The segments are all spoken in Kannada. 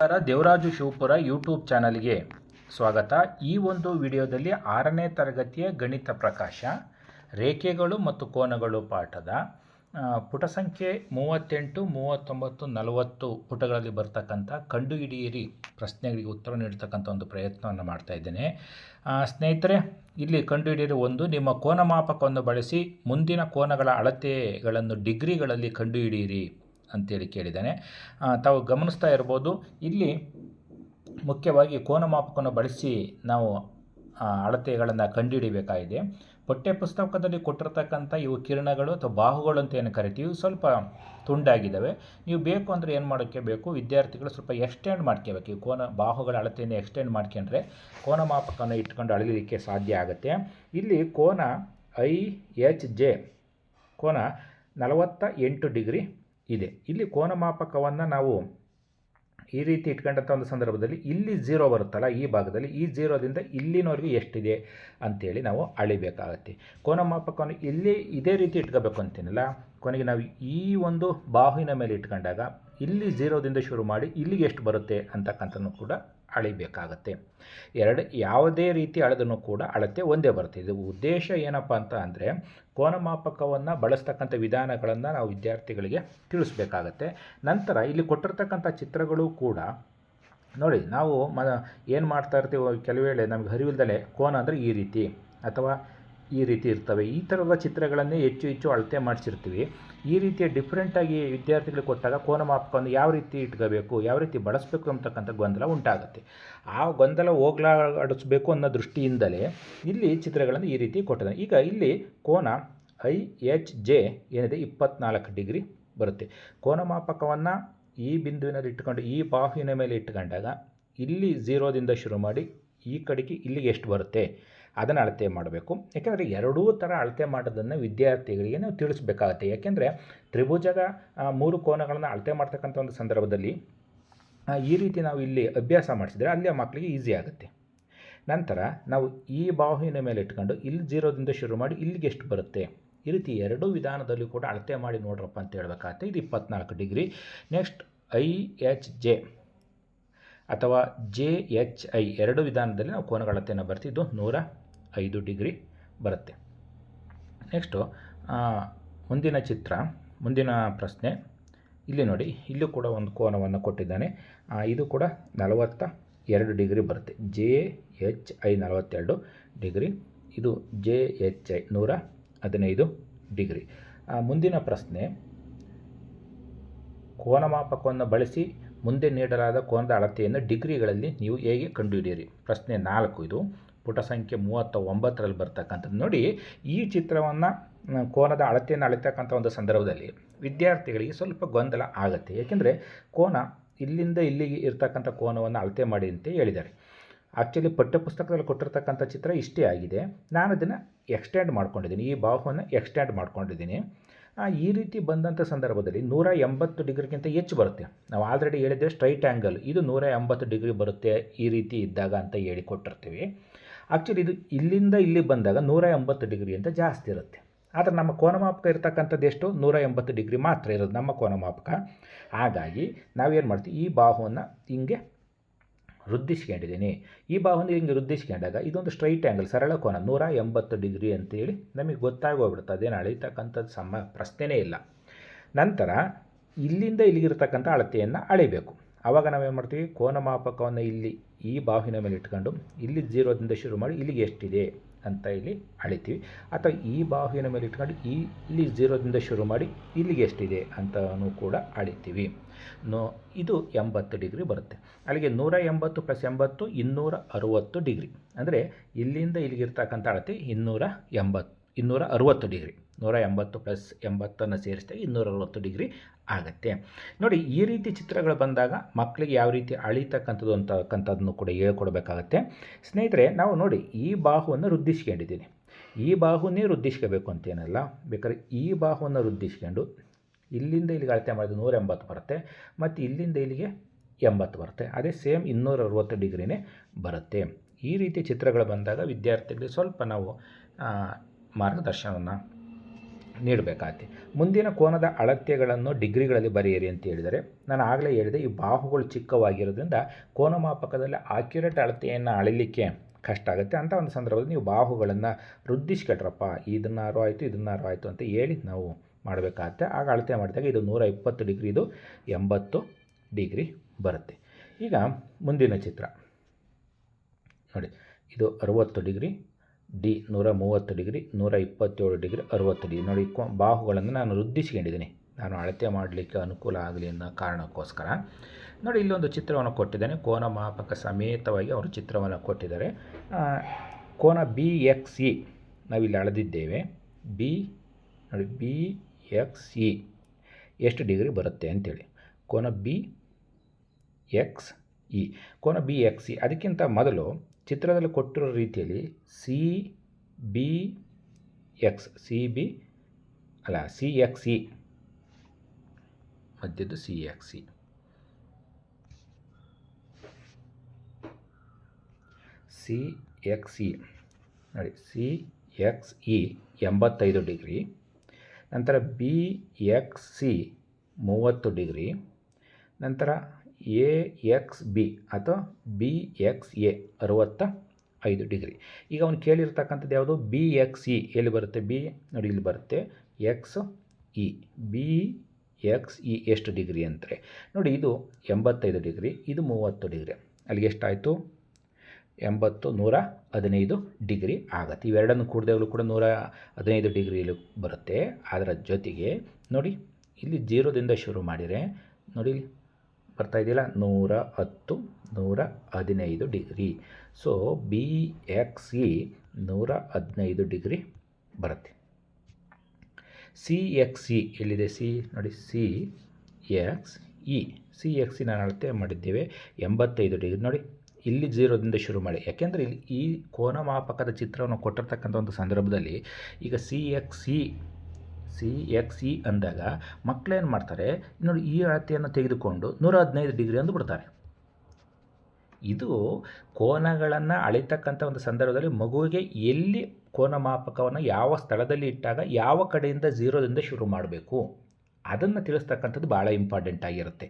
ನಮಸ್ಕಾರ, ದೇವರಾಜು ಶಿವಪುರ ಯೂಟ್ಯೂಬ್ ಚಾನಲ್ಗೆ ಸ್ವಾಗತ. ಈ ಒಂದು ವಿಡಿಯೋದಲ್ಲಿ ಆರನೇ ತರಗತಿಯ ಗಣಿತ ಪ್ರಕಾಶ, ರೇಖೆಗಳು ಮತ್ತು ಕೋನಗಳು ಪಾಠದ ಪುಟ ಸಂಖ್ಯೆ ಮೂವತ್ತೆಂಟು, ಮೂವತ್ತೊಂಬತ್ತು, ನಲವತ್ತು ಪುಟಗಳಲ್ಲಿ ಬರ್ತಕ್ಕಂಥ ಕಂಡುಹಿಡಿಯಿರಿ ಪ್ರಶ್ನೆಗಳಿಗೆ ಉತ್ತರ ನೀಡ್ತಕ್ಕಂಥ ಒಂದು ಪ್ರಯತ್ನವನ್ನು ಮಾಡ್ತಾ ಇದ್ದೇನೆ. ಸ್ನೇಹಿತರೆ, ಇಲ್ಲಿ ಕಂಡುಹಿಡಿಯಿರಿ ಒಂದು, ನಿಮ್ಮ ಕೋನ ಮಾಪಕವನ್ನು ಬಳಸಿ ಮುಂದಿನ ಕೋನಗಳ ಅಳತೆಗಳನ್ನು ಡಿಗ್ರಿಗಳಲ್ಲಿ ಕಂಡುಹಿಡಿಯಿರಿ. ಅಂತೇಳಿ ಕೇಳಿದ್ದಾನೆ. ತಾವು ಗಮನಿಸ್ತಾ ಇರ್ಬೋದು, ಇಲ್ಲಿ ಮುಖ್ಯವಾಗಿ ಕೋನ ಮಾಪಕವನ್ನು ಬಳಸಿ ನಾವು ಅಳತೆಗಳನ್ನು ಕಂಡುಹಿಡಿಬೇಕಾಗಿದೆ. ಪಠ್ಯ ಪುಸ್ತಕದಲ್ಲಿ ಕೊಟ್ಟಿರತಕ್ಕಂಥ ಇವು ಕಿರಣಗಳು ಅಥವಾ ಬಾಹುಗಳು ಅಂತ ಏನು ಕರಿತೀವಿ ಸ್ವಲ್ಪ ತುಂಡಾಗಿದ್ದಾವೆ. ನೀವು ಬೇಕು ಅಂದರೆ ಏನು ಮಾಡೋಕ್ಕೆ ಬೇಕು? ವಿದ್ಯಾರ್ಥಿಗಳು ಸ್ವಲ್ಪ ಎಕ್ಸ್ಟೆಂಡ್ ಮಾಡ್ಕೋಬೇಕು. ಈ ಕೋನ, ಬಾಹುಗಳ ಅಳತೆಯನ್ನು ಎಕ್ಸ್ಟೆಂಡ್ ಮಾಡ್ಕೊಂಡ್ರೆ ಕೋನ ಮಾಪಕವನ್ನು ಇಟ್ಕೊಂಡು ಅಳಲಿಕ್ಕೆ ಸಾಧ್ಯ ಆಗುತ್ತೆ. ಇಲ್ಲಿ ಕೋನ ಐ ಎಚ್ ಜೆ, ಕೋನ ನಲವತ್ತ ಎಂಟು ಡಿಗ್ರಿ ಇದೆ. ಇಲ್ಲಿ ಕೋನ ಮಾಪಕವನ್ನು ನಾವು ಈ ರೀತಿ ಇಟ್ಕೊಂಡಂಥ ಒಂದು ಸಂದರ್ಭದಲ್ಲಿ ಇಲ್ಲಿ ಝೀರೋ ಬರುತ್ತಲ್ಲ, ಈ ಭಾಗದಲ್ಲಿ ಈ ಝೀರೋದಿಂದ ಇಲ್ಲಿನವರೆಗೂ ಎಷ್ಟಿದೆ ಅಂತೇಳಿ ನಾವು ಅಳಿಬೇಕಾಗತ್ತೆ. ಕೋನ ಮಾಪಕವನ್ನು ಇಲ್ಲಿ ಇದೇ ರೀತಿ ಇಟ್ಕೋಬೇಕು ಅಂತೇನಲ್ಲ, ಕೊನೆಗೆ ನಾವು ಈ ಒಂದು ಬಾಹುವಿನ ಮೇಲೆ ಇಟ್ಕೊಂಡಾಗ ಇಲ್ಲಿ ಜೀರೋದಿಂದ ಶುರು ಮಾಡಿ ಇಲ್ಲಿಗೆ ಎಷ್ಟು ಬರುತ್ತೆ ಅಂತಕ್ಕಂಥದ್ದು ಕೂಡ ಅಳಿಬೇಕಾಗತ್ತೆ. ಎರಡು, ಯಾವುದೇ ರೀತಿ ಅಳೆದನು ಕೂಡ ಅಳತೆ ಒಂದೇ ಬರ್ತದೆ ಉದ್ದೇಶ ಏನಪ್ಪ ಅಂತ ಅಂದರೆ, ಕೋನಮಾಪಕವನ್ನು ಬಳಸ್ತಕ್ಕಂಥ ವಿಧಾನಗಳನ್ನು ನಾವು ವಿದ್ಯಾರ್ಥಿಗಳಿಗೆ ತಿಳಿಸ್ಬೇಕಾಗತ್ತೆ. ನಂತರ ಇಲ್ಲಿ ಕೊಟ್ಟಿರ್ತಕ್ಕಂಥ ಚಿತ್ರಗಳು ಕೂಡ, ನೋಡಿ, ನಾವು ಮ, ಏನು ಮಾಡ್ತಾ ಇರ್ತೀವಿ ಕೆಲವು ವೇಳೆ ನಮಗೆ ಅರಿವಿಲ್ದಲೆ ಕೋನ ಅಂದರೆ ಈ ರೀತಿ, ಅಥವಾ ಈ ರೀತಿ ಇರ್ತವೆ. ಈ ಥರದ ಚಿತ್ರಗಳನ್ನೇ ಹೆಚ್ಚು ಹೆಚ್ಚು ಅಳತೆ ಮಾಡಿಸಿರ್ತೀವಿ. ಈ ರೀತಿಯ ಡಿಫ್ರೆಂಟಾಗಿ ವಿದ್ಯಾರ್ಥಿಗಳಿಗೆ ಕೊಟ್ಟಾಗ ಕೋನ ಮಾಪಕವನ್ನು ಯಾವ ರೀತಿ ಇಟ್ಕೋಬೇಕು, ಯಾವ ರೀತಿ ಬಳಸಬೇಕು ಅಂತಕ್ಕಂಥ ಗೊಂದಲ ಉಂಟಾಗುತ್ತೆ. ಆ ಗೊಂದಲ ಹೋಗ್ಲಾಡಿಸ್ಬೇಕು ಅನ್ನೋ ದೃಷ್ಟಿಯಿಂದಲೇ ಇಲ್ಲಿ ಚಿತ್ರಗಳನ್ನು ಈ ರೀತಿ ಕೊಟ್ಟಿದ್ದಾರೆ. ಈಗ ಇಲ್ಲಿ ಕೋನ ಐ ಎಚ್ ಜೆ ಏನಿದೆ, ಇಪ್ಪತ್ನಾಲ್ಕು ಡಿಗ್ರಿ ಬರುತ್ತೆ. ಕೋನ ಮಾಪಕವನ್ನು ಈ ಬಿಂದುವಿನಲ್ಲಿ ಇಟ್ಕೊಂಡು, ಈ ಬಾಹುವಿನ ಮೇಲೆ ಇಟ್ಕೊಂಡಾಗ ಇಲ್ಲಿ ಝೀರೋದಿಂದ ಶುರು ಮಾಡಿ ಈ ಕಡೆಗೆ ಇಲ್ಲಿಗೆ ಎಷ್ಟು ಬರುತ್ತೆ? ಅದನ್ನು ಅಳತೆ ಮಾಡಬೇಕು. ಯಾಕೆಂದರೆ ಎರಡೂ ಥರ ಅಳತೆ ಮಾಡೋದನ್ನು ವಿದ್ಯಾರ್ಥಿಗಳಿಗೆ ನಾವು ತಿಳಿಸ್ಬೇಕಾಗತ್ತೆ. ಯಾಕೆಂದರೆ ತ್ರಿಭುಜದ ಮೂರು ಕೋನಗಳನ್ನು ಅಳತೆ ಮಾಡ್ತಕ್ಕಂಥ ಒಂದು ಸಂದರ್ಭದಲ್ಲಿ ಈ ರೀತಿ ನಾವು ಇಲ್ಲಿ ಅಭ್ಯಾಸ ಮಾಡಿಸಿದರೆ ಅಲ್ಲಿ ಮಕ್ಕಳಿಗೆ ಈಸಿ ಆಗುತ್ತೆ. ನಂತರ ನಾವು ಈ ಬಾಹುವಿನ ಮೇಲೆ ಇಟ್ಕೊಂಡು ಇಲ್ಲಿ ಜೀರೋದಿಂದ ಶುರು ಮಾಡಿ ಇಲ್ಲಿಗೆ ಎಷ್ಟು ಬರುತ್ತೆ? ಈ ರೀತಿ ಎರಡೂ ವಿಧಾನದಲ್ಲಿ ಕೂಡ ಅಳತೆ ಮಾಡಿ ನೋಡ್ರಪ್ಪ ಅಂತ ಹೇಳ್ಬೇಕಾಗತ್ತೆ. ಇದು ಇಪ್ಪತ್ನಾಲ್ಕು degree. Next, I, H, J ಅಥವಾ ಜೆ, ಎಚ್, ಐ ಎರಡು ವಿಧಾನದಲ್ಲಿ ನಾವು ಕೋನಗಳ ಅಳತೆಯನ್ನು ಬರ್ತಿದ್ದು ನೂರ ಐದು ಡಿಗ್ರಿ ಬರುತ್ತೆ. ನೆಕ್ಸ್ಟು ಮುಂದಿನ ಚಿತ್ರ, ಮುಂದಿನ ಪ್ರಶ್ನೆ. ಇಲ್ಲಿ ನೋಡಿ, ಇಲ್ಲೂ ಕೂಡ ಒಂದು ಕೋನವನ್ನು ಕೊಟ್ಟಿದ್ದಾನೆ. ಇದು ಕೂಡ ನಲವತ್ತ ಎರಡು ಡಿಗ್ರಿ ಬರುತ್ತೆ. ಜೆ ಎಚ್ ಐ ನಲವತ್ತೆರಡು ಡಿಗ್ರಿ. ಇದು ಜೆ ಎಚ್ ಐ ನೂರ ಹದಿನೈದು ಡಿಗ್ರಿ. ಮುಂದಿನ ಪ್ರಶ್ನೆ. ಕೋನಮಾಪಕವನ್ನು ಬಳಸಿ ಮುಂದೆ ನೀಡಲಾದ ಕೋನದ ಅಳತೆಯನ್ನು ಡಿಗ್ರಿಗಳಲ್ಲಿ ನೀವು ಹೇಗೆ ಕಂಡುಹಿಡಿಯಿರಿ? ಪ್ರಶ್ನೆ ನಾಲ್ಕು ಇದು. ಪುಟ ಸಂಖ್ಯೆ ಮೂವತ್ತ ಒಂಬತ್ತರಲ್ಲಿ ಬರ್ತಕ್ಕಂಥದ್ದು. ನೋಡಿ, ಈ ಚಿತ್ರವನ್ನು ಕೋನದ ಅಳತೆಯನ್ನು ಅಳಿತಕ್ಕಂಥ ಒಂದು ಸಂದರ್ಭದಲ್ಲಿ ವಿದ್ಯಾರ್ಥಿಗಳಿಗೆ ಸ್ವಲ್ಪ ಗೊಂದಲ ಆಗುತ್ತೆ. ಏಕೆಂದರೆ, ಕೋನ ಇಲ್ಲಿಂದ ಇಲ್ಲಿಗೆ ಇರ್ತಕ್ಕಂಥ ಕೋನವನ್ನು ಅಳತೆ ಮಾಡಿ ಅಂತ ಹೇಳಿದ್ದಾರೆ. ಆ್ಯಕ್ಚುಲಿ ಪಠ್ಯಪುಸ್ತಕದಲ್ಲಿ ಕೊಟ್ಟಿರ್ತಕ್ಕಂಥ ಚಿತ್ರ ಇಷ್ಟೇ ಆಗಿದೆ. ನಾನು ಅದನ್ನು ಎಕ್ಸ್ಟೆಂಡ್ ಮಾಡ್ಕೊಂಡಿದ್ದೀನಿ. ಈ ಬಾಹುವನ್ನು ಎಕ್ಸ್ಟೆಂಡ್ ಮಾಡ್ಕೊಂಡಿದ್ದೀನಿ. ಈ ರೀತಿ ಬಂದಂಥ ಸಂದರ್ಭದಲ್ಲಿ ನೂರ ಎಂಬತ್ತು ಡಿಗ್ರಿಗಿಂತ ಹೆಚ್ಚು ಬರುತ್ತೆ. ನಾವು ಆಲ್ರೆಡಿ ಹೇಳಿದ್ದೆ ಸ್ಟ್ರೈಟ್ ಆ್ಯಂಗಲ್ ಇದು ನೂರ ಎಂಬತ್ತು ಡಿಗ್ರಿ ಬರುತ್ತೆ ಈ ರೀತಿ ಇದ್ದಾಗ ಅಂತ ಹೇಳಿ ಕೊಟ್ಟಿರ್ತೀವಿ ಆ್ಯಕ್ಚುಲಿ ಇದು ಇಲ್ಲಿಂದ ಇಲ್ಲಿ ಬಂದಾಗ ನೂರ ಎಂಬತ್ತು ಡಿಗ್ರಿ ಅಂತ ಜಾಸ್ತಿ ಇರುತ್ತೆ. ಆದರೆ ನಮ್ಮ ಕೋನಮಾಪಕ ಇರ್ತಕ್ಕಂಥದ್ದು ಎಷ್ಟು? ನೂರ ಎಂಬತ್ತು ಡಿಗ್ರಿ ಮಾತ್ರ ಇರೋದು ನಮ್ಮ ಕೋನಮಾಪಕ. ಹಾಗಾಗಿ ನಾವೇನು ಮಾಡ್ತೀವಿ? ಈ ಬಾಹುವನ್ನು ಹಿಂಗೆ ವೃದ್ಧಿಸ್ಕೊಂಡಿದ್ದೀನಿ. ಈ ಬಾಹುವನ್ನು ಹಿಂಗೆ ವೃದ್ಧಿಸ್ಕೊಂಡಾಗ ಇದೊಂದು ಸ್ಟ್ರೈಟ್ ಆ್ಯಂಗಲ್ ಸರಳ ಕೋನ, ನೂರ ಎಂಬತ್ತು ಡಿಗ್ರಿ ಅಂತೇಳಿ ನಮಗೆ ಗೊತ್ತಾಗೋಗ್ಬಿಡುತ್ತೆ. ಅದೇನು ಅಳೀತಕ್ಕಂಥದ್ದು ಸಮ ಪ್ರಶ್ನೆನೇ ಇಲ್ಲ. ನಂತರ ಇಲ್ಲಿಂದ ಇಲ್ಲಿಗಿರ್ತಕ್ಕಂಥ ಅಳತೆಯನ್ನು ಅಳಿಬೇಕು. ಆವಾಗ ನಾವೇನು ಮಾಡ್ತೀವಿ? ಕೋನಮಾಪಕವನ್ನು ಇಲ್ಲಿ ಈ ಬಾಹುವಿನ ಮೇಲೆ ಇಟ್ಕೊಂಡು ಇಲ್ಲಿ ಜೀರೋದಿಂದ ಶುರು ಮಾಡಿ ಇಲ್ಲಿಗೆ ಎಷ್ಟಿದೆ ಅಂತ ಇಲ್ಲಿ ಅಳಿತೀವಿ. ಅಥವಾ ಈ ಬಾಹುವಿನ ಮೇಲೆ ಇಟ್ಕೊಂಡು ಇಲ್ಲಿ ಜೀರೋದಿಂದ ಶುರು ಮಾಡಿ ಇಲ್ಲಿಗೆ ಎಷ್ಟಿದೆ ಅಂತಲೂ ಕೂಡ ಅಳಿತೀವಿ. ನೋ, ಇದು ಎಂಬತ್ತು ಡಿಗ್ರಿ ಬರುತ್ತೆ. ಅಲ್ಲಿಗೆ ನೂರ ಎಂಬತ್ತು ಪ್ಲಸ್ ಎಂಬತ್ತು, ಇನ್ನೂರ ಅರುವತ್ತು ಡಿಗ್ರಿ. ಅಂದರೆ ಇಲ್ಲಿಂದ ಇಲ್ಲಿಗಿರ್ತಕ್ಕಂಥ ಅಳತೆ ಇನ್ನೂರ ಎಂಬತ್ತು, ಇನ್ನೂರ ಅರುವತ್ತು ಡಿಗ್ರಿ. ನೂರ ಎಂಬತ್ತು ಪ್ಲಸ್ ಎಂಬತ್ತನ್ನು ಸೇರಿಸಿದಾಗ ಇನ್ನೂರ ಅರುವತ್ತು ಡಿಗ್ರಿ ಆಗುತ್ತೆ. ನೋಡಿ, ಈ ರೀತಿ ಚಿತ್ರಗಳು ಬಂದಾಗ ಮಕ್ಕಳಿಗೆ ಯಾವ ರೀತಿ ಅಳಿತಕ್ಕಂಥದ್ದು ಅಂತಕ್ಕಂಥದ್ದನ್ನು ಕೂಡ ಹೇಳ್ಕೊಡ್ಬೇಕಾಗತ್ತೆ. ಸ್ನೇಹಿತರೆ, ನಾವು ನೋಡಿ, ಈ ಬಾಹುವನ್ನು ವೃದ್ಧಿಸ್ಕೊಂಡಿದ್ದೀನಿ ಈ ಬಾಹುನೇ ವೃದ್ಧಿಸ್ಕೋಬೇಕು ಅಂತೇನಲ್ಲ, ಬೇಕಾದ್ರೆ ಈ ಬಾಹುವನ್ನು ವೃದ್ಧಿಸ್ಕೊಂಡು ಇಲ್ಲಿಂದ ಇಲ್ಲಿಗೆ ಅಳತೆ ಮಾಡಿದ್ರೆ ನೂರ ಎಂಬತ್ತು ಬರುತ್ತೆ, ಮತ್ತು ಇಲ್ಲಿಂದ ಇಲ್ಲಿಗೆ ಎಂಬತ್ತು ಬರುತ್ತೆ. ಅದೇ ಸೇಮ್ ಇನ್ನೂರ ಅರವತ್ತು ಡಿಗ್ರಿನೇ ಬರುತ್ತೆ. ಈ ರೀತಿ ಚಿತ್ರಗಳು ಬಂದಾಗ ವಿದ್ಯಾರ್ಥಿಗಳಿಗೆ ಸ್ವಲ್ಪ ನಾವು ಮಾರ್ಗದರ್ಶನವನ್ನು ನೀಡಬೇಕಾಗತ್ತೆ ಮುಂದಿನ ಕೋನದ ಅಳತೆಗಳನ್ನು ಡಿಗ್ರಿಗಳಲ್ಲಿ ಬರೆಯಿರಿ ಅಂತ ಹೇಳಿದರೆ, ನಾನು ಆಗಲೇ ಹೇಳಿದೆ, ಈ ಬಾಹುಗಳು ಚಿಕ್ಕವಾಗಿರೋದ್ರಿಂದ ಕೋನ ಮಾಪಕದಲ್ಲಿ ಆಕ್ಯುರೇಟ್ ಅಳತೆಯನ್ನು ಅಳಿಲಿಕ್ಕೆ ಕಷ್ಟ ಆಗುತ್ತೆ. ಅಂಥ ಒಂದು ಸಂದರ್ಭದಲ್ಲಿ ನೀವು ಬಾಹುಗಳನ್ನು ವೃದ್ಧಿಸ್ಕೊಟ್ರಪ್ಪ ಇದನ್ನಾರು ಆಯಿತು ಇದನ್ನಾರು ಆಯಿತು ಅಂತ ಹೇಳಿ ನಾವು ಮಾಡಬೇಕಾಗತ್ತೆ. ಆಗ ಅಳತೆ ಮಾಡಿದಾಗ ಇದು ನೂರ ಇಪ್ಪತ್ತು ಡಿಗ್ರಿ, ಇದು ಎಂಬತ್ತು ಡಿಗ್ರಿ ಬರುತ್ತೆ. ಈಗ ಮುಂದಿನ ಚಿತ್ರ. ನೋಡಿ, ಇದು ಅರುವತ್ತು ಡಿಗ್ರಿ ಡಿ ನೂರ ಮೂವತ್ತು ಡಿಗ್ರಿ, ನೂರ ಇಪ್ಪತ್ತೇಳು ಡಿಗ್ರಿ, ಅರುವತ್ತು ಡಿಗ್ರಿ. ನೋಡಿ ಬಾಹುಗಳನ್ನು ನಾನು ವೃದ್ಧಿಸ್ಕೊಂಡಿದ್ದೀನಿ ನಾನು ಅಳತೆ ಮಾಡಲಿಕ್ಕೆ ಅನುಕೂಲ ಆಗಲಿ ಅನ್ನೋ ಕಾರಣಕ್ಕೋಸ್ಕರ. ನೋಡಿ, ಇಲ್ಲೊಂದು ಚಿತ್ರವನ್ನು ಕೊಟ್ಟಿದ್ದೇನೆ. ಕೋನ ಮಾಪಕ ಸಮೇತವಾಗಿ ಅವರು ಚಿತ್ರವನ್ನು ಕೊಟ್ಟಿದ್ದಾರೆ. ಕೋನ ಬಿ ಎಕ್ಸ್ ಇ. ನಾವಿಲ್ಲಿ ಅಳೆದಿದ್ದೇವೆ. ಬಿ, ನೋಡಿ, ಬಿ ಎಕ್ಸ್ ಇ. ಎಷ್ಟು ಡಿಗ್ರಿ ಬರುತ್ತೆ ಅಂತೇಳಿ. ಕೋನ ಬಿ ಎಕ್ಸ್ ಇ. ಕೋನ ಬಿ ಎಕ್ಸ್ ಇ. ಅದಕ್ಕಿಂತ ಮೊದಲು ಚಿತ್ರದಲ್ಲಿ ಕೊಟ್ಟಿರೋ ರೀತಿಯಲ್ಲಿ C B X C B ಅಲ್ಲ C X E ಮಧ್ಯದ್ದು C X E C X E ನೋಡಿ ಸಿ ಎಕ್ಸ್ ಇ ಎಂಬತ್ತೈದು ಡಿಗ್ರಿ. ನಂತರ ಬಿ ಎಕ್ಸ್ ಸಿ ಮೂವತ್ತು ಡಿಗ್ರಿ. ನಂತರ ಎ, ಎಕ್ಸ್, ಬಿ ಅಥವಾ ಬಿ, ಎಕ್ಸ್, ಎ ಅರುವತ್ತ ಐದು ಡಿಗ್ರಿ. ಈಗ ಅವನು ಕೇಳಿರ್ತಕ್ಕಂಥದ್ದು ಯಾವುದು? B, X, E. ಎಲ್ಲಿ ಬರುತ್ತೆ ಬಿ? ನೋಡಿ, ಇಲ್ಲಿ ಬರುತ್ತೆ X, E. B, X, E ಎಷ್ಟು ಡಿಗ್ರಿ ಅಂತಾರೆ? ನೋಡಿ, ಇದು ಎಂಬತ್ತೈದು ಡಿಗ್ರಿ, ಇದು ಮೂವತ್ತು ಡಿಗ್ರಿ. ಅಲ್ಲಿಗೆ ಎಷ್ಟಾಯಿತು? ಎಂಬತ್ತು, ನೂರ ಹದಿನೈದು ಡಿಗ್ರಿ ಆಗುತ್ತೆ. ಇವೆರಡನ್ನು ಕೂಡಿದಾಗಲೂ ಕೂಡ ನೂರ ಹದಿನೈದು ಡಿಗ್ರಿಯಲ್ಲಿ ಬರುತ್ತೆ. ಅದರ ಜೊತೆಗೆ ನೋಡಿ, ಇಲ್ಲಿ ಜೀರೋದಿಂದ ಶುರು ಮಾಡಿದರೆ ನೋಡಿ, ಇಲ್ಲಿ ಬರ್ತಾ ಇದೆಯಲ್ಲ? ನೂರ ಹತ್ತು, ನೂರ ಹದಿನೈದು degree. So B X E ನೂರ ಹದಿನೈದು ಡಿಗ್ರಿ ಬರುತ್ತೆ. ಸಿ ಎಕ್ಸ್ ಇ ಎಲ್ಲಿದೆ ಸಿ ನೋಡಿ C X E C X E ನಾನು ಅಳತೆ ಮಾಡಿದ್ದೇವೆ. ಎಂಬತ್ತೈದು ಡಿಗ್ರಿ. ನೋಡಿ, ಇಲ್ಲಿ ಜೀರೋದಿಂದ ಶುರು ಮಾಡಿ. ಯಾಕೆಂದರೆ ಇಲ್ಲಿ ಈ ಕೋನ ಮಾಪಕದ ಚಿತ್ರವನ್ನು ಕೊಟ್ಟಿರ್ತಕ್ಕಂಥ ಒಂದು ಸಂದರ್ಭದಲ್ಲಿ ಈಗ C X C C, X, E ಅಂದಾಗ ಮಕ್ಕಳೇನು ಮಾಡ್ತಾರೆ, ನೋಡಿ ಈ ಅಳತೆಯನ್ನು ತೆಗೆದುಕೊಂಡು ನೂರ ಹದಿನೈದು ಡಿಗ್ರಿ ಅಂದು ಬಿಡ್ತಾರೆ. ಇದು ಕೋನಗಳನ್ನು ಅಳಿತಕ್ಕಂಥ ಒಂದು ಸಂದರ್ಭದಲ್ಲಿ ಮಗುವಿಗೆ ಎಲ್ಲಿ ಕೋನ ಮಾಪಕವನ್ನು ಯಾವ ಸ್ಥಳದಲ್ಲಿ ಇಟ್ಟಾಗ ಯಾವ ಕಡೆಯಿಂದ ಝೀರೋದಿಂದ ಶುರು ಮಾಡಬೇಕು? ಅದನ್ನು ತಿಳಿಸ್ತಕ್ಕಂಥದ್ದು ಭಾಳ ಇಂಪಾರ್ಟೆಂಟ್ ಆಗಿರುತ್ತೆ.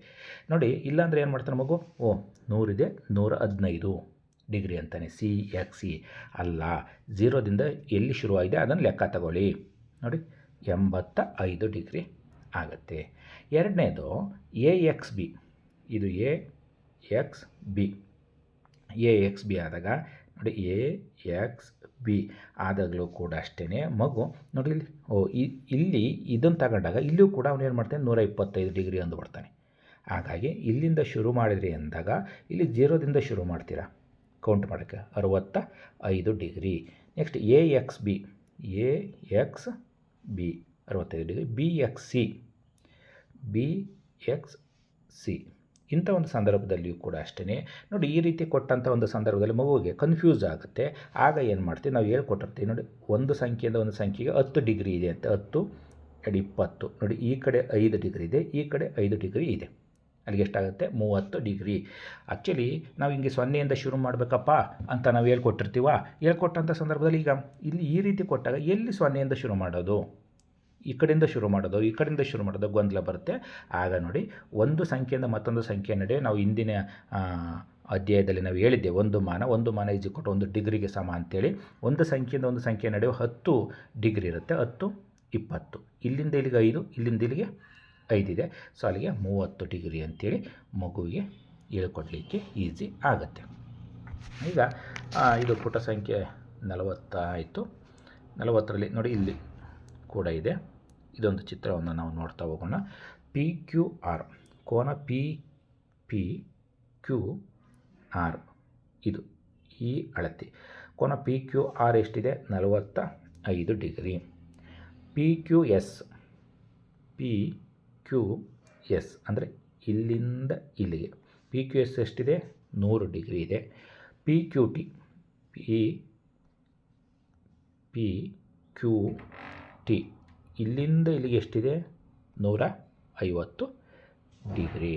ನೋಡಿ, ಇಲ್ಲಾಂದರೆ ಏನು ಮಾಡ್ತಾರೆ ಮಗು? ಓ, ನೂರಿದೆ ನೂರ ಹದಿನೈದು ಡಿಗ್ರಿ ಅಂತಾನೆ. ಸಿ, ಎಕ್ಸ್ ಸಿ ಅಲ್ಲ, ಝೀರೋದಿಂದ ಎಲ್ಲಿ ಶುರುವಾಗಿದೆ ಅದನ್ನು ಲೆಕ್ಕ ತಗೊಳ್ಳಿ. ನೋಡಿ ಎಂಬತ್ತ ಐದು ಡಿಗ್ರಿ ಆಗುತ್ತೆ. ಎರಡನೇದು ಎ ಎಕ್ಸ್ ಬಿ. ಇದು A X B. A X B ಆದಾಗ ನೋಡಿ ಎ ಎಕ್ಸ್ ಬಿ ಆದಾಗಲೂ ಕೂಡ ಅಷ್ಟೇ ಮಗು ನೋಡಿ ಇಲ್ಲಿ, ಓ ಇಲ್ಲಿ ಇದನ್ನು ತಗೊಂಡಾಗ ಇಲ್ಲೂ ಕೂಡ ಅವನು ಏನು ಮಾಡ್ತಾನೆ ನೂರ ಇಪ್ಪತ್ತೈದು ಡಿಗ್ರಿ ಅಂದು ಬರ್ತಾನೆ. ಹಾಗಾಗಿ ಇಲ್ಲಿಂದ ಶುರು ಮಾಡಿದ್ರಿ ಅಂದಾಗ ಇಲ್ಲಿ ಜೀರೋದಿಂದ ಶುರು ಮಾಡ್ತೀರಾ? ಕೌಂಟ್ ಮಾಡೋಕ್ಕೆ ಅರುವತ್ತ ಐದು degree. Next A X B. A X B ಅರವತ್ತೈದು degree B X C B X C ಇಂಥ ಒಂದು ಸಂದರ್ಭದಲ್ಲಿಯೂ ಕೂಡ ಅಷ್ಟೇ ನೋಡಿ, ಈ ರೀತಿ ಕೊಟ್ಟಂಥ ಒಂದು ಸಂದರ್ಭದಲ್ಲಿ ಮಗುವಿಗೆ ಕನ್ಫ್ಯೂಸ್ ಆಗುತ್ತೆ. ಆಗ ಏನು ಮಾಡ್ತೀವಿ? ನಾವು ಹೇಳ್ಕೊಟ್ಟಿರ್ತೀವಿ, ನೋಡಿ, ಒಂದು ಸಂಖ್ಯೆಯಿಂದ ಒಂದು ಸಂಖ್ಯೆಗೆ ಹತ್ತು ಡಿಗ್ರಿ ಇದೆ ಅಂತ. ಹತ್ತು ಎರಡು ಇಪ್ಪತ್ತು. ನೋಡಿ, ಈ ಕಡೆ ಐದು ಡಿಗ್ರಿ ಇದೆ, ಈ ಕಡೆ ಐದು ಡಿಗ್ರಿ ಇದೆ. ಅಲ್ಲಿಗೆ ಎಷ್ಟಾಗುತ್ತೆ? ಮೂವತ್ತು ಡಿಗ್ರಿ. ಆ್ಯಕ್ಚುಲಿ ನಾವು ಹಿಂಗೆ ಸೊನ್ನೆಯಿಂದ ಶುರು ಮಾಡಬೇಕಪ್ಪ ಅಂತ ನಾವು ಹೇಳ್ಕೊಟ್ಟಿರ್ತೀವ? ಹೇಳ್ಕೊಟ್ಟಂಥ ಸಂದರ್ಭದಲ್ಲಿ ಈಗ ಇಲ್ಲಿ ಈ ರೀತಿ ಕೊಟ್ಟಾಗ ಎಲ್ಲಿ ಸೊನ್ನೆಯಿಂದ ಶುರು ಮಾಡೋದು? ಈ ಕಡೆಯಿಂದ ಶುರು ಮಾಡೋದು, ಈ ಕಡೆಯಿಂದ ಶುರು ಮಾಡೋದು ಗೊಂದಲ ಬರುತ್ತೆ. ಆಗ ನೋಡಿ, ಒಂದು ಸಂಖ್ಯೆಯಿಂದ ಮತ್ತೊಂದು ಸಂಖ್ಯೆ ನಡುವೆ ನಾವು ಹಿಂದಿನ ಅಧ್ಯಾಯದಲ್ಲಿ ನಾವು ಹೇಳಿದ್ದೆ ಒಂದು ಮಾನ ಒಂದು ಮಾನ ಕೊಟ್ಟು ಒಂದು ಡಿಗ್ರಿಗೆ ಸಮ ಅಂತೇಳಿ. ಒಂದು ಸಂಖ್ಯೆಯಿಂದ ಒಂದು ಸಂಖ್ಯೆ ನಡುವೆ ಹತ್ತು ಡಿಗ್ರಿ ಇರುತ್ತೆ, ಹತ್ತು, ಇಪ್ಪತ್ತು. ಇಲ್ಲಿಂದ ಇಲ್ಲಿಗೆ ಐದು, ಇಲ್ಲಿಂದ ಇಲ್ಲಿಗೆ ಐದಿದೆ ಸೊ ಅಲ್ಲಿಗೆ ಮೂವತ್ತು ಡಿಗ್ರಿ ಅಂತೇಳಿ ಮಗುವಿಗೆ ಹೇಳ್ಕೊಡ್ಲಿಕ್ಕೆ ಈಸಿ ಆಗುತ್ತೆ. ಈಗ ಇದು ಪುಟ ಸಂಖ್ಯೆ ನಲವತ್ತಾಯಿತು ನಲವತ್ತರಲ್ಲಿ ನೋಡಿ ಇಲ್ಲಿ ಕೂಡ ಇದೆ. ಇದೊಂದು ಚಿತ್ರವನ್ನು ನಾವು ನೋಡ್ತಾ ಹೋಗೋಣ. ಪಿ ಕ್ಯೂ ಆರ್ ಕೋನ ಪಿ ಪಿ ಕ್ಯೂ ಆರ್ ಇದು ಈ ಅಳತೆ. ಕೋನ ಪಿ ಕ್ಯೂ ಆರ್ ಎಷ್ಟಿದೆ? ನಲವತ್ತ ಐದು degree. P Q S P Q S ಅಂದರೆ ಇಲ್ಲಿಂದ ಇಲ್ಲಿಗೆ. ಪಿ ಕ್ಯೂ ಎಸ್ ಎಷ್ಟಿದೆ? ನೂರು ಡಿಗ್ರಿ ಇದೆ. P Q T P P Q T ಇಲ್ಲಿಂದ ಇಲ್ಲಿಗೆ ಎಷ್ಟಿದೆ? ನೂರ ಐವತ್ತು ಡಿಗ್ರಿ.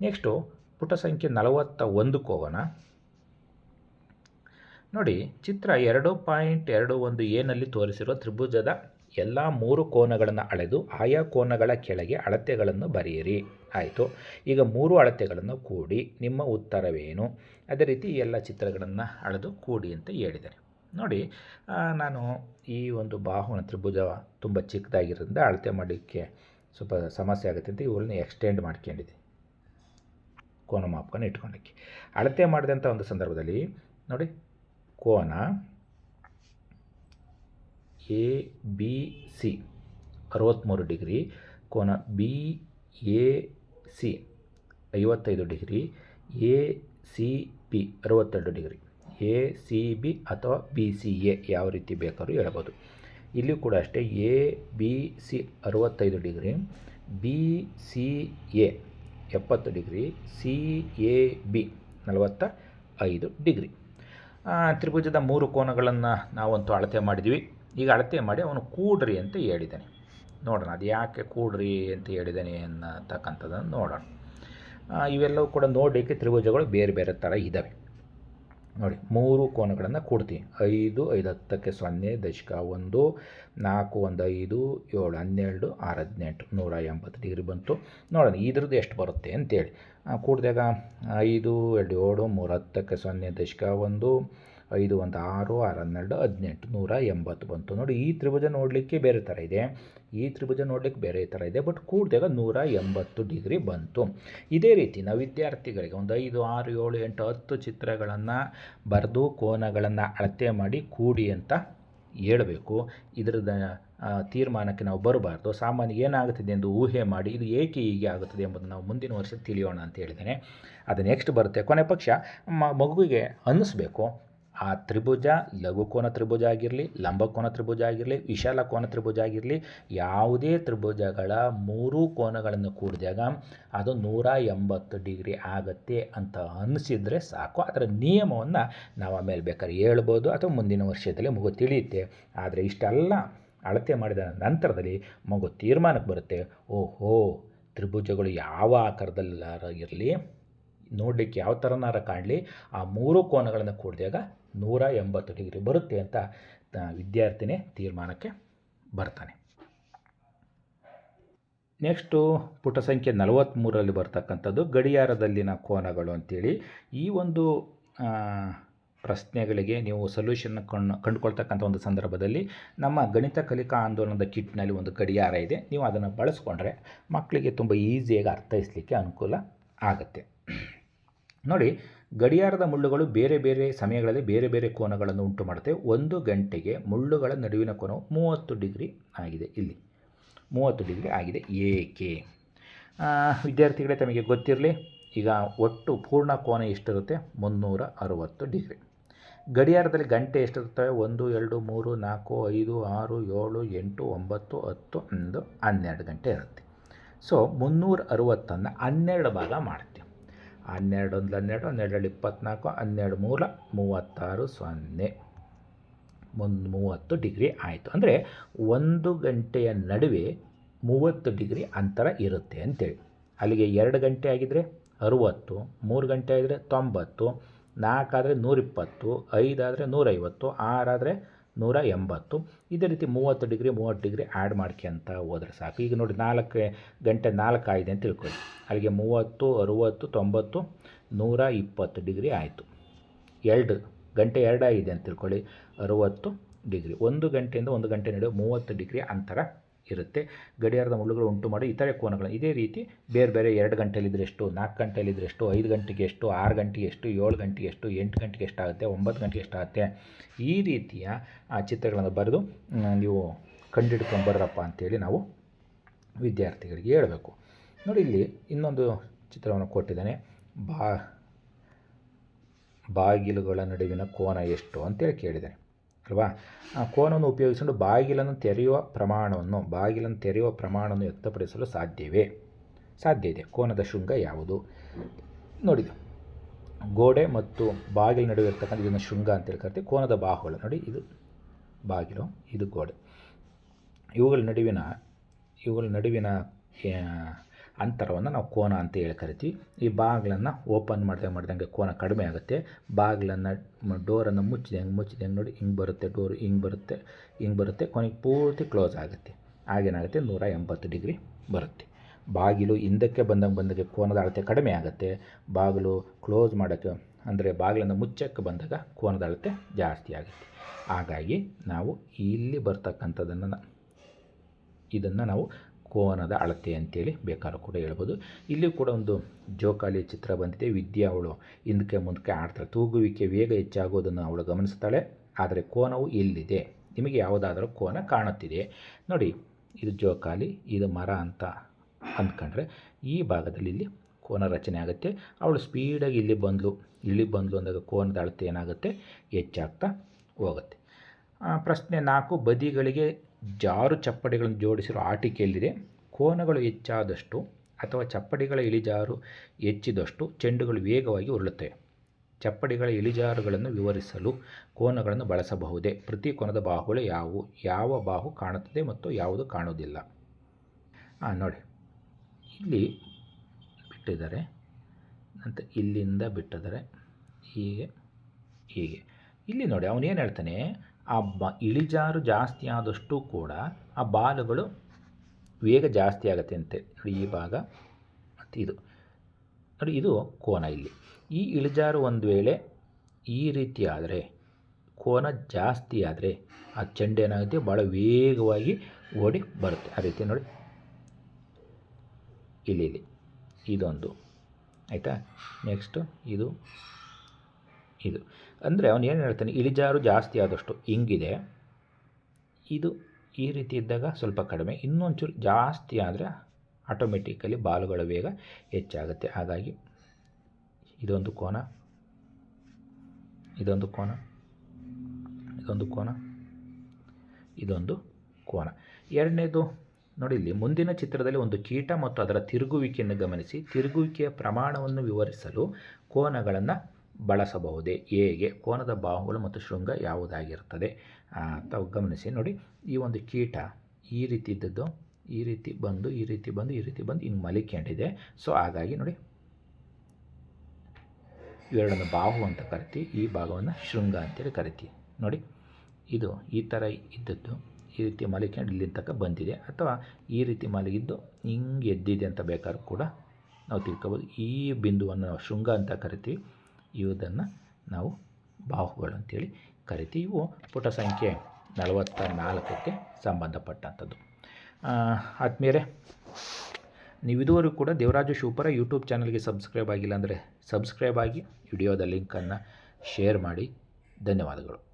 ನೆಕ್ಸ್ಟು ಪುಟ ಸಂಖ್ಯೆ ನಲವತ್ತ ಒಂದಕ್ಕೆ ಹೋಗೋಣ. ನೋಡಿ, ಚಿತ್ರ ಎರಡು ಪಾಯಿಂಟ್ ಎರಡು ಒಂದು ಏನಲ್ಲಿ ತೋರಿಸಿರುವ ತ್ರಿಭುಜದ ಎಲ್ಲ ಮೂರು ಕೋನಗಳನ್ನು ಅಳೆದು ಆಯಾ ಕೋನಗಳ ಕೆಳಗೆ ಅಳತೆಗಳನ್ನು ಬರೆಯಿರಿ. ಆಯಿತು. ಈಗ ಮೂರು ಅಳತೆಗಳನ್ನು ಕೂಡಿ ನಿಮ್ಮ ಉತ್ತರವೇನು? ಅದೇ ರೀತಿ ಎಲ್ಲ ಚಿತ್ರಗಳನ್ನು ಅಳೆದು ಕೂಡಿ ಅಂತ ಹೇಳಿದ್ದಾರೆ ನೋಡಿ ನಾನು ಈ ಒಂದು ಬಾಹುನ ತ್ರಿಭುಜ ತುಂಬ ಚಿಕ್ಕದಾಗಿರೋದ್ರಿಂದ ಅಳತೆ ಮಾಡಲಿಕ್ಕೆ ಸ್ವಲ್ಪ ಸಮಸ್ಯೆ ಆಗುತ್ತೆ ಅಂತ ಇವುಗಳನ್ನ ಎಕ್ಸ್ಟೆಂಡ್ ಮಾಡ್ಕೊಂಡಿದ್ದೆ. ಕೋನ ಮಾಪಕನ ಇಟ್ಕೊಂಡಕ್ಕೆ ಅಳತೆ ಮಾಡಿದಂಥ ಒಂದು ಸಂದರ್ಭದಲ್ಲಿ ನೋಡಿ, ಕೋನ ಎ ಬಿ ಸಿ ಅರವತ್ತ್ಮೂರು ಡಿಗ್ರಿ ಕೋನ ಬಿ ಎ ಸಿ ಐವತ್ತೈದು ಡಿಗ್ರಿ ಎ ಸಿ ಪಿ ಅರವತ್ತೆರಡು ಡಿಗ್ರಿ. ಎ ಸಿ ಬಿ ಅಥವಾ ಬಿ ಸಿ ಎ ಯಾವ ರೀತಿ ಬೇಕಾದ್ರೂ ಹೇಳ್ಬೋದು. ಇಲ್ಲಿ ಕೂಡ ಅಷ್ಟೇ ಎ ಬಿ ಸಿ ಅರವತ್ತೈದು ಡಿಗ್ರಿ ಬಿ ಸಿ ಎ ಎಪ್ಪತ್ತು ಡಿಗ್ರಿ ಸಿ ಎ ಬಿ ನಲವತ್ತ ಐದು ಡಿಗ್ರಿ ತ್ರಿಭುಜದ ಮೂರು ಕೋನಗಳನ್ನು ನಾವಂತೂ ಅಳತೆ ಮಾಡಿದ್ವಿ. ಈಗ ಅಳತೆ ಮಾಡಿ ಅವನು ಕೂಡ್ರಿ ಅಂತ ಹೇಳಿದ್ದಾನೆ. ನೋಡೋಣ, ಅದು ಯಾಕೆ ಕೂಡ್ರಿ ಅಂತ ಹೇಳಿದ್ದಾನೆ ಅನ್ನತಕ್ಕಂಥದ್ದನ್ನು ನೋಡೋಣ. ಇವೆಲ್ಲವೂ ಕೂಡ ನೋಡಲಿಕ್ಕೆ ತ್ರಿಭುಜಗಳು ಬೇರೆ ಬೇರೆ ಥರ ಇದ್ದಾವೆ ನೋಡಿ, ಮೂರು ಕೋನಗಳನ್ನು ಕೊಡ್ತೀನಿ. ಐದು ಐದು, ಹತ್ತಕ್ಕೆ ಸೊನ್ನೆ, ದಶಕ ಒಂದು, ನಾಲ್ಕು, ಒಂದು, ಐದು, ಏಳು, ಹನ್ನೆರಡು, ಆರು, ಹದಿನೆಂಟು, ನೂರ ಎಂಬತ್ತು ಡಿಗ್ರಿ ಬಂತು. ನೋಡೋಣ, ಇದ್ರದ್ದು ಎಷ್ಟು ಬರುತ್ತೆ ಅಂತೇಳಿ. ಕೂಡಿದಾಗ ಐದು, ಎರಡು, ಏಳು, ಮೂರು, ಹತ್ತಕ್ಕೆ ಸೊನ್ನೆ, ದಶಕ ಒಂದು ಐದು ಒಂದು ಆರು ಆರು ಹನ್ನೆರಡು ಹದಿನೆಂಟು ನೂರ ಎಂಬತ್ತು ಬಂತು. ನೋಡಿ, ಈ ತ್ರಿಭುಜ ನೋಡಲಿಕ್ಕೆ ಬೇರೆ ಥರ ಇದೆ. ಈ ತ್ರಿಭುಜ ನೋಡಲಿಕ್ಕೆ ಬೇರೆ ಥರ ಇದೆ, ಬಟ್ ಕೂಡಿದಾಗ ನೂರ ಎಂಬತ್ತು ಡಿಗ್ರಿ ಬಂತು. ಇದೇ ರೀತಿ ನಾವು ವಿದ್ಯಾರ್ಥಿಗಳಿಗೆ ಒಂದು ಐದು, ಆರು, ಏಳು, ಎಂಟು, ಹತ್ತು ಚಿತ್ರಗಳನ್ನು ಬರೆದು ಕೋನಗಳನ್ನು ಅಳತೆ ಮಾಡಿ ಕೂಡಿ ಅಂತ ಹೇಳಬೇಕು. ಇದರದ ತೀರ್ಮಾನಕ್ಕೆ ನಾವು ಬರಬಾರ್ದು. ಸಾಮಾನ್ಯ ಏನಾಗುತ್ತಿದೆ ಎಂದು ಊಹೆ ಮಾಡಿ ಇದು ಏಕೆ ಹೀಗೆ ಆಗುತ್ತದೆ ಎಂಬುದನ್ನು ನಾವು ಮುಂದಿನ ವರ್ಷ ತಿಳಿಯೋಣ ಅಂತ ಹೇಳಿದ್ದೇನೆ. ಅದು ನೆಕ್ಸ್ಟ್ ಬರುತ್ತೆ. ಕೊನೆ ಪಕ್ಷ ಮಗುವಿಗೆ ಅನ್ನಿಸ್ಬೇಕು. ಆ ತ್ರಿಭುಜ ಲಘುಕೋನ ತ್ರಿಭುಜ ಆಗಿರಲಿ ಲಂಬಕೋನ ತ್ರಿಭುಜ ಆಗಿರಲಿ, ವಿಶಾಲ ಕೋನ ತ್ರಿಭುಜ ಆಗಿರಲಿ, ಯಾವುದೇ ತ್ರಿಭುಜಗಳ ಮೂರು ಕೋನಗಳನ್ನು ಕೂಡಿದಾಗ ಅದು ನೂರ ಎಂಬತ್ತು ಡಿಗ್ರಿ ಆಗುತ್ತೆ ಅಂತ ಅನಿಸಿದರೆ ಸಾಕು. ಅದರ ನಿಯಮವನ್ನು ನಾವು ಆಮೇಲೆ ಬೇಕಾದ್ರೆ ಹೇಳ್ಬೋದು ಅಥವಾ ಮುಂದಿನ ವರ್ಷದಲ್ಲಿ ಮಗು ತಿಳಿಯುತ್ತೆ. ಆದರೆ ಇಷ್ಟೆಲ್ಲ ಅಳತೆ ಮಾಡಿದ ನಂತರದಲ್ಲಿ ಮಗು ತೀರ್ಮಾನಕ್ಕೆ ಬರುತ್ತೆ. ಓಹೋ, ತ್ರಿಭುಜಗಳು ಯಾವ ಆಕಾರದಲ್ಲಾರ ಇರಲಿ? ನೋಡಲಿಕ್ಕೆ ಯಾವ ಥರನಾರ ಕಾಣಲಿ? ಆ ಮೂರು ಕೋನಗಳನ್ನು ಕೂಡಿದಾಗ ನೂರ ಎಂಬತ್ತು ಡಿಗ್ರಿ ಬರುತ್ತೆ ಅಂತ ವಿದ್ಯಾರ್ಥಿನೇ ತೀರ್ಮಾನಕ್ಕೆ ಬರ್ತಾನೆ. ನೆಕ್ಸ್ಟು ಪುಟ ಸಂಖ್ಯೆ ನಲವತ್ತ್ಮೂರಲ್ಲಿ ಬರ್ತಕ್ಕಂಥದ್ದು ಗಡಿಯಾರದಲ್ಲಿನ ಕೋನಗಳು ಅಂತೇಳಿ. ಈ ಒಂದು ಪ್ರಶ್ನೆಗಳಿಗೆ ನೀವು ಸೊಲ್ಯೂಷನ್ ಕಣ್ ಕಂಡುಕೊಳ್ತಕ್ಕಂಥ ಒಂದು ಸಂದರ್ಭದಲ್ಲಿ ನಮ್ಮ ಗಣಿತ ಕಲಿಕಾ ಆಂದೋಲನದ ಕಿಟ್ನಲ್ಲಿ ಒಂದು ಗಡಿಯಾರ ಇದೆ. ನೀವು ಅದನ್ನು ಬಳಸ್ಕೊಂಡ್ರೆ ಮಕ್ಕಳಿಗೆ ತುಂಬ ಈಸಿಯಾಗಿ ಅರ್ಥೈಸಲಿಕ್ಕೆ ಅನುಕೂಲ ಆಗುತ್ತೆ. ನೋಡಿ, ಗಡಿಯಾರದ ಮುಳ್ಳುಗಳು ಬೇರೆ ಬೇರೆ ಸಮಯಗಳಲ್ಲಿ ಬೇರೆ ಬೇರೆ ಕೋನಗಳನ್ನು ಉಂಟು ಮಾಡುತ್ತೆ. ಒಂದು ಗಂಟೆಗೆ ಮುಳ್ಳುಗಳ ನಡುವಿನ ಕೋನವು ಮೂವತ್ತು ಡಿಗ್ರಿ ಆಗಿದೆ ಇಲ್ಲಿ. ಮೂವತ್ತು ಡಿಗ್ರಿ ಆಗಿದೆ. ಏಕೆ? ವಿದ್ಯಾರ್ಥಿಗಳೇ ತಮಗೆ ಗೊತ್ತಿರಲಿ, ಈಗ ಒಟ್ಟು ಪೂರ್ಣ ಕೋನ ಎಷ್ಟಿರುತ್ತೆ? ಮುನ್ನೂರ ಅರುವತ್ತು ಡಿಗ್ರಿ. ಗಡಿಯಾರದಲ್ಲಿ ಗಂಟೆ ಎಷ್ಟಿರುತ್ತವೆ? ಒಂದು, ಎರಡು, ಮೂರು, ನಾಲ್ಕು, ಐದು, ಆರು, ಏಳು, ಎಂಟು, ಒಂಬತ್ತು, ಹತ್ತು, ಒಂದು, ಹನ್ನೆರಡು ಗಂಟೆ ಇರುತ್ತೆ. ಸೊ, ಮುನ್ನೂರ ಅರುವತ್ತನ್ನು ಹನ್ನೆರಡು ಭಾಗ ಮಾಡ್ತೀವಿ. ಹನ್ನೆರಡು ಒಂದು ಹನ್ನೆರಡು ಹನ್ನೆರಡು ಇಪ್ಪತ್ತ್ನಾಲ್ಕು, ಹನ್ನೆರಡು ಮೂಲ, ಮೂವತ್ತಾರು ಸೊನ್ನೆ. ಒಂದು ಮೂವತ್ತು ಡಿಗ್ರಿ ಆಯಿತು. ಅಂದರೆ ಒಂದು ಗಂಟೆಯ ನಡುವೆ ಮೂವತ್ತು ಡಿಗ್ರಿ ಅಂತರ ಇರುತ್ತೆ ಅಂತೇಳಿ. ಅಲ್ಲಿಗೆ ಎರಡು ಗಂಟೆ ಆಗಿದ್ದರೆ ಅರುವತ್ತು, ಮೂರು ಗಂಟೆ ಆಗಿದ್ರೆ ತೊಂಬತ್ತು, ನಾಲ್ಕಾದರೆ ನೂರಿಪ್ಪತ್ತು, ಐದಾದರೆ ನೂರೈವತ್ತು, ಆರಾದರೆ ನೂರ ಎಂಬತ್ತು. ಇದೇ ರೀತಿ ಮೂವತ್ತು ಡಿಗ್ರಿ ಮೂವತ್ತು ಡಿಗ್ರಿ ಆ್ಯಡ್ ಮಾಡ್ಕೊಂತ ಹೋದ್ರೆ ಸಾಕು. ಈಗ ನೋಡಿ ನಾಲ್ಕು ಗಂಟೆ ನಾಲ್ಕು ಆಗಿದೆ ಅಂತ ತಿಳ್ಕೊಳ್ಳಿ. ಅಲ್ಲಿಗೆ ಮೂವತ್ತು, ಅರುವತ್ತು, ತೊಂಬತ್ತು, ನೂರ ಇಪ್ಪತ್ತು ಡಿಗ್ರಿ ಆಯಿತು. ಎರಡು ಗಂಟೆ ಎರಡಾಗಿದೆ ಅಂತ ತಿಳ್ಕೊಳ್ಳಿ. ಅರುವತ್ತು ಡಿಗ್ರಿ. ಒಂದು ಗಂಟೆಯಿಂದ ಒಂದು ಗಂಟೆ ನಡುವೆ ಮೂವತ್ತು ಡಿಗ್ರಿ ಅಂತರ ಇರುತ್ತೆ. ಗಡಿಯಾರದ ಮುಳ್ಳುಗಳು ಉಂಟು ಮಾಡಿ ಇತರೆ ಕೋನಗಳು ಇದೇ ರೀತಿ ಬೇರೆ ಬೇರೆ ಎರಡು ಗಂಟೆಯಲ್ಲಿದ್ದರೆ ಎಷ್ಟು, ನಾಲ್ಕು ಗಂಟೆಯಲ್ಲಿದ್ದರೆ ಎಷ್ಟು, ಐದು ಗಂಟೆಗೆ ಎಷ್ಟು, ಆರು ಗಂಟೆಗೆ ಎಷ್ಟು, ಏಳು ಗಂಟೆಗೆ ಎಷ್ಟು, ಎಂಟು ಗಂಟೆಗೆ ಎಷ್ಟಾಗುತ್ತೆ ಒಂಬತ್ತು ಗಂಟೆಗೆ ಎಷ್ಟಾಗುತ್ತೆ ಈ ರೀತಿಯ, ಆ, ಚಿತ್ರಗಳನ್ನು ಬರೆದು ನೀವು ಕಂಡಿಡ್ಕೊಂಬರ್ರಪ್ಪ ಅಂತೇಳಿ ನಾವು ವಿದ್ಯಾರ್ಥಿಗಳಿಗೆ ಹೇಳಬೇಕು. ನೋಡಿ, ಇಲ್ಲಿ ಇನ್ನೊಂದು ಚಿತ್ರವನ್ನು ಕೊಟ್ಟಿದ್ದಾನೆ. ಬಾ, ಬಾಗಿಲುಗಳ ನಡುವಿನ ಕೋನ ಎಷ್ಟು ಅಂತೇಳಿ ಕೇಳಿದ್ದಾನೆ. ಅಲ್ವಾ? ಆ ಕೋನವನ್ನು ಉಪಯೋಗಿಸಿಕೊಂಡು ಬಾಗಿಲನ್ನು ತೆರೆಯುವ ಪ್ರಮಾಣವನ್ನು, ಬಾಗಿಲನ್ನು ತೆರೆಯುವ ಪ್ರಮಾಣವನ್ನು ವ್ಯಕ್ತಪಡಿಸಲು ಸಾಧ್ಯವೇ? ಸಾಧ್ಯ ಇದೆ. ಕೋನದ ಶೃಂಗ ಯಾವುದು? ನೋಡಿ ಗೋಡೆ ಮತ್ತು ಬಾಗಿಲ ನಡುವೆ ಇರ್ತಕ್ಕಂಥ ಇದನ್ನು ಶೃಂಗ ಅಂತೇಳಿ ಕರಿತೀವಿ. ಕೋನದ ಬಾಹುಗಳು ನೋಡಿ, ಇದು ಬಾಗಿಲು, ಇದು ಗೋಡೆ. ಇವುಗಳ ನಡುವಿನ ಇವುಗಳ ನಡುವಿನ ಅಂತರವನ್ನು ನಾವು ಕೋನ ಅಂತ ಹೇಳಿ ಕರಿತೀವಿ. ಈ ಬಾಗಿಲನ್ನು ಓಪನ್ ಮಾಡಿದಂಗೆ ಮಾಡಿದಂಗೆ ಕೋನ ಕಡಿಮೆ ಆಗುತ್ತೆ. ಬಾಗಿಲನ್ನು ಡೋರನ್ನು ಮುಚ್ಚಿದಂಗೆ ಮುಚ್ಚಿದಂಗೆ ನೋಡಿ ಹಿಂಗೆ ಬರುತ್ತೆ, ಡೋರ್ ಹಿಂಗೆ ಬರುತ್ತೆ ಹಿಂಗೆ ಬರುತ್ತೆ ಕೊನೆಗೆ ಪೂರ್ತಿ ಕ್ಲೋಸ್ ಆಗುತ್ತೆ. ಆಗೇನಾಗುತ್ತೆ ನೂರ ಎಂಬತ್ತು ಡಿಗ್ರಿ ಬರುತ್ತೆ. ಬಾಗಿಲು ಹಿಂದಕ್ಕೆ ಬಂದಂಗೆ ಬಂದಾಗ ಕೋನದ ಅಳತೆ ಕಡಿಮೆ ಆಗುತ್ತೆ. ಬಾಗಿಲು ಕ್ಲೋಸ್ ಮಾಡೋಕ್ಕೆ, ಅಂದರೆ ಬಾಗಿಲನ್ನು ಮುಚ್ಚಕ್ಕೆ ಬಂದಾಗ ಕೋನದ ಅಳತೆ ಜಾಸ್ತಿ ಆಗುತ್ತೆ. ಹಾಗಾಗಿ ನಾವು ಇಲ್ಲಿ ಬರ್ತಕ್ಕಂಥದ್ದನ್ನು ಇದನ್ನು ನಾವು ಕೋನದ ಅಳತೆ ಅಂತೇಳಿ ಬೇಕಾದ್ರೂ ಕೂಡ ಹೇಳ್ಬೋದು. ಇಲ್ಲಿ ಕೂಡ ಒಂದು ಜೋಕಾಲಿ ಚಿತ್ರ ಬಂದಿದೆ. ವಿದ್ಯಾ ಅವಳು ಹಿಂದಕ್ಕೆ ಮುಂದಕ್ಕೆ ಆಡ್ತಾಳೆ. ತೂಗುವಿಕೆ ವೇಗ ಹೆಚ್ಚಾಗೋದನ್ನು ಅವಳು ಗಮನಿಸ್ತಾಳೆ. ಆದರೆ ಕೋನವು ಇಲ್ಲಿದೆ ನಿಮಗೆ ಯಾವುದಾದರೂ ಕೋನ ಕಾಣುತ್ತಿದೆ ನೋಡಿ, ಇದು ಜೋಕಾಲಿ, ಇದು ಮರ ಅಂತ ಅಂದ್ಕೊಂಡ್ರೆ ಈ ಭಾಗದಲ್ಲಿ ಇಲ್ಲಿ ಕೋನ ರಚನೆ ಆಗುತ್ತೆ. ಅವಳು ಸ್ಪೀಡಾಗಿ ಇಲ್ಲಿ ಬಂದಳು ಇಲ್ಲಿ ಬಂದಳು ಅಂದಾಗ ಕೋನದ ಅಳತೆ ಏನಾಗುತ್ತೆ? ಹೆಚ್ಚಾಗ್ತಾ ಹೋಗುತ್ತೆ. ಪ್ರಶ್ನೆ ನಾಲ್ಕು, ಬದಿಗಳಿಗೆ ಜಾರು ಚಪ್ಪಡಿಗಳನ್ನು ಜೋಡಿಸಿರುವ ಆಟಿಕೆಯಲ್ಲಿದೆ ಕೋನಗಳು ಹೆಚ್ಚಾದಷ್ಟು ಅಥವಾ ಚಪ್ಪಡಿಗಳ ಇಳಿಜಾರು ಹೆಚ್ಚಿದಷ್ಟು ಚೆಂಡುಗಳು ವೇಗವಾಗಿ ಉರುಳುತ್ತವೆ. ಚಪ್ಪಡಿಗಳ ಇಳಿಜಾರುಗಳನ್ನು ವಿವರಿಸಲು ಕೋನಗಳನ್ನು ಬಳಸಬಹುದೇ? ಪ್ರತಿ ಕೋನದ ಬಾಹುಗಳು ಯಾವುವು? ಯಾವ ಬಾಹು ಕಾಣುತ್ತದೆ ಮತ್ತು ಯಾವುದು ಕಾಣುವುದಿಲ್ಲ? ನೋಡಿ. ಇಲ್ಲಿ ಬಿಟ್ಟಿದ್ದಾರೆ. ಅಂತ ಇಲ್ಲಿಂದ ಬಿಟ್ಟಿದ್ದಾರೆ. ಹೀಗೆ ಹೀಗೆ. ಇಲ್ಲಿ ನೋಡಿ, ಅವನೇನು ಹೇಳ್ತಾನೆ? ಆ ಬ ಇಳಿಜಾರು ಜಾಸ್ತಿ ಆದಷ್ಟು ಕೂಡ ಆ ಬಾಲುಗಳು ವೇಗ ಜಾಸ್ತಿ ಆಗುತ್ತೆ ಅಂತೆ. ನೋಡಿ ಈ ಭಾಗ, ಮತ್ತು ಇದು. ನೋಡಿ ಇದು ಕೋನ ಇಲ್ಲಿ. ಈ ಇಳಿಜಾರು ಒಂದು ವೇಳೆ ಈ ರೀತಿ ಆದರೆ, ಕೋನ ಜಾಸ್ತಿ ಆದರೆ ಆ ಚೆಂಡು ಏನಾಗುತ್ತೆ ಭಾಳ ವೇಗವಾಗಿ ಓಡಿ ಬರುತ್ತೆ. ಆ ರೀತಿ ನೋಡಿ. ಇಲ್ಲಿ ಇಲ್ಲಿ. ಇದೊಂದು. ಆಯಿತಾ? ನೆಕ್ಸ್ಟು ಇದು. ಇದು. ಅಂದರೆ ಅವನು ಏನು ಹೇಳ್ತಾನೆ, ಇಳಿಜಾರು ಜಾಸ್ತಿ ಆದಷ್ಟು ಹಿಂಗಿದೆ ಇದು ಈ ರೀತಿ ಇದ್ದಾಗ ಸ್ವಲ್ಪ ಕಡಿಮೆ. ಇನ್ನೊಂಚೂರು ಜಾಸ್ತಿ ಆದರೆ ಆಟೋಮೆಟಿಕಲಿ ಬಾಲುಗಳ ವೇಗ ಹೆಚ್ಚಾಗುತ್ತೆ. ಹಾಗಾಗಿ ಇದೊಂದು ಕೋನ. ಇದೊಂದು ಕೋನ. ಇದೊಂದು ಕೋನ. ಇದೊಂದು ಕೋನ. ಎರಡನೇದು ನೋಡಿ ಇಲ್ಲಿ, ಮುಂದಿನ ಚಿತ್ರದಲ್ಲಿ ಒಂದು ಕೀಟ ಮತ್ತು ಅದರ ತಿರುಗುವಿಕೆಯನ್ನು ಗಮನಿಸಿ. ತಿರುಗುವಿಕೆಯ ಪ್ರಮಾಣವನ್ನು ವಿವರಿಸಲು ಕೋನಗಳನ್ನು ಬಳಸಬಹುದೇ? ಹೇಗೆ? ಕೋನದ ಬಾಹುಗಳು ಮತ್ತು ಶೃಂಗ ಯಾವುದಾಗಿರ್ತದೆ ಅಂತ ಗಮನಿಸಿ ನೋಡಿ. ಈ ಒಂದು ಕೀಟ ಈ ರೀತಿ ಇದ್ದದ್ದು, ಈ ರೀತಿ ಬಂದು, ಈ ರೀತಿ ಬಂದು, ಈ ರೀತಿ ಬಂದು ಹಿಂಗೆ ಮಲಿಕೊಂಡಿದೆ ಸೊ ಹಾಗಾಗಿ ನೋಡಿ. ಇವೆರಡನ್ನು ಬಾಹು ಅಂತ ಕರಿತೀವಿ. ಈ ಭಾಗವನ್ನು ಶೃಂಗ ಅಂತೇಳಿ ಕರಿತೀವಿ. ನೋಡಿ. ಇದು ಈ ಥರ ಇದ್ದದ್ದು, ಈ ರೀತಿ ಮಲಿಕೊಂಡು ಇಲ್ಲಿ ತನಕ ಬಂದಿದೆ. ಅಥವಾ ಈ ರೀತಿ ಮಲಗಿದ್ದು ಹಿಂಗೆ ಎದ್ದಿದೆ ಅಂತ ಬೇಕಾದ್ರೂ ಕೂಡ ನಾವು ತಿಳ್ಕೊಬೋದು. ಈ ಬಿಂದುವನ್ನು ನಾವು ಶೃಂಗ ಅಂತ ಕರಿತೀವಿ. ಇವುದನ್ನು ನಾವು ಬಾಹುಗಳು ಅಂತೇಳಿ ಕರಿತೀವಿ. ಇವು ಪುಟ ಸಂಖ್ಯೆ ನಲವತ್ತ ನಾಲ್ಕಕ್ಕೆ ಸಂಬಂಧಪಟ್ಟಂಥದ್ದು ಆದಮೇಲೆ ನೀವು ಇದುವರೆಗೂ ಕೂಡ ದೇವರಾಜು ಶೂಪರ ಯೂಟ್ಯೂಬ್ ಚಾನಲ್ಗೆ ಸಬ್ಸ್ಕ್ರೈಬ್ ಆಗಿಲ್ಲ ಅಂದರೆ ಸಬ್ಸ್ಕ್ರೈಬ್ ಆಗಿ ವಿಡಿಯೋದ ಲಿಂಕನ್ನು ಶೇರ್ ಮಾಡಿ. ಧನ್ಯವಾದಗಳು.